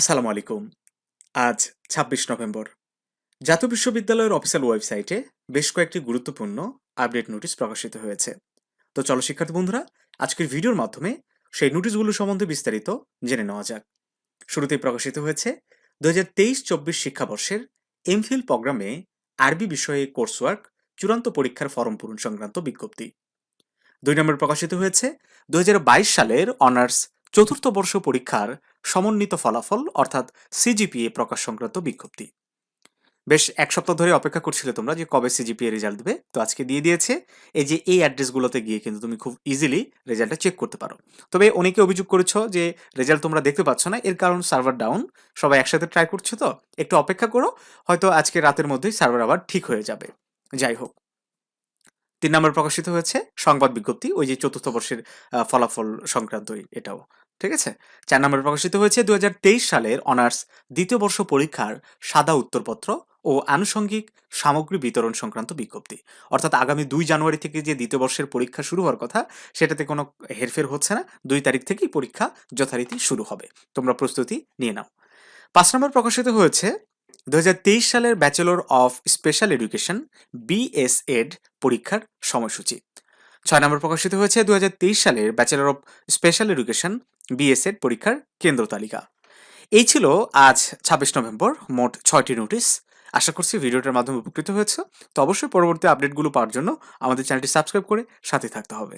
আসসালামু আলাইকুম। আজ ছাব্বিশ নভেম্বর। জাতীয় বিশ্ববিদ্যালয়ের অফিসিয়াল ওয়েবসাইটে বেশ কয়েকটি গুরুত্বপূর্ণ আপডেট নোটিশ প্রকাশিত হয়েছে। তো চলো শিক্ষার্থী বন্ধুরা, আজকের ভিডিওর মাধ্যমে সেই নোটিশগুলো সম্বন্ধে বিস্তারিত জেনে নেওয়া যাক। শুরুতেই প্রকাশিত হয়েছে দু হাজার তেইশ চব্বিশ শিক্ষাবর্ষের এমফিল প্রোগ্রামে আরবি বিষয়ে কোর্সওয়ার্ক, চূড়ান্ত পরীক্ষার ফর্ম পূরণ সংক্রান্ত বিজ্ঞপ্তি। দুই নম্বর প্রকাশিত হয়েছে দুই হাজার বাইশ সালের অনার্স চতুর্থ বর্ষ পরীক্ষার সমন্বিত ফলাফল, অর্থাৎ সিজিপিএ প্রকাশ সংক্রান্ত বিজ্ঞপ্তি। বেশ, এক সপ্তাহ ধরে অপেক্ষা করছিলে তোমরা যে কবে সিজিপিএ রেজাল্ট দেবে। তো আজকে দিয়ে দিয়েছে এই যে এই অ্যাড্রেসগুলোতে গিয়ে কিন্তু তুমি খুব ইজিলি রেজাল্টটা চেক করতে পারো। তবে অনেকে অভিযোগ করেছ যে রেজাল্ট তোমরা দেখতে পাচ্ছ না, এর কারণ সার্ভার ডাউন সবাই একসাথে ট্রাই করছ তো। একটু অপেক্ষা করো, হয়তো আজকে রাতের মধ্যেই সার্ভার আবার ঠিক হয়ে যাবে। যাই হোক। তিন নম্বর প্রকাশিত হয়েছে সংবাদ বিজ্ঞপ্তি, ওই যে চতুর্থ বর্ষের ফলাফল সংক্রান্তই এটাও, ঠিক আছে? চার নম্বর প্রকাশিত হয়েছে দুই হাজার তেইশ সালের অনার্স দ্বিতীয় বর্ষ পরীক্ষার সাদা উত্তরপত্র ও আনুষঙ্গিক সামগ্রী বিতরণ সংক্রান্ত বিজ্ঞপ্তি। অর্থাৎ আগামী দুই জানুয়ারি থেকে যে দ্বিতীয় বর্ষের পরীক্ষা শুরু হওয়ার কথা, সেটাতে কোনো হেরফের হচ্ছে না। দুই তারিখ থেকেই পরীক্ষা যথারীতি শুরু হবে। তোমরা প্রস্তুতি নিয়ে নাও। পাঁচ নম্বর প্রকাশিত হয়েছে দু হাজার তেইশ সালের bachelor of special education BSEd পরীক্ষার সময়সূচি। ছয় নম্বর প্রকাশিত হয়েছে দু হাজার তেইশ সালের bachelor of special education BSEd পরীক্ষার কেন্দ্র তালিকা। এই ছিল আজ ছাব্বিশ নভেম্বর, মোট ছয়টি নোটিশ। আশা করছি ভিডিওটার মাধ্যমে উপকৃত হয়েছে। তো অবশ্যই পরবর্তী আপডেটগুলো পাওয়ার জন্য আমাদের চ্যানেলটি সাবস্ক্রাইব করে সাথে থাকতে হবে।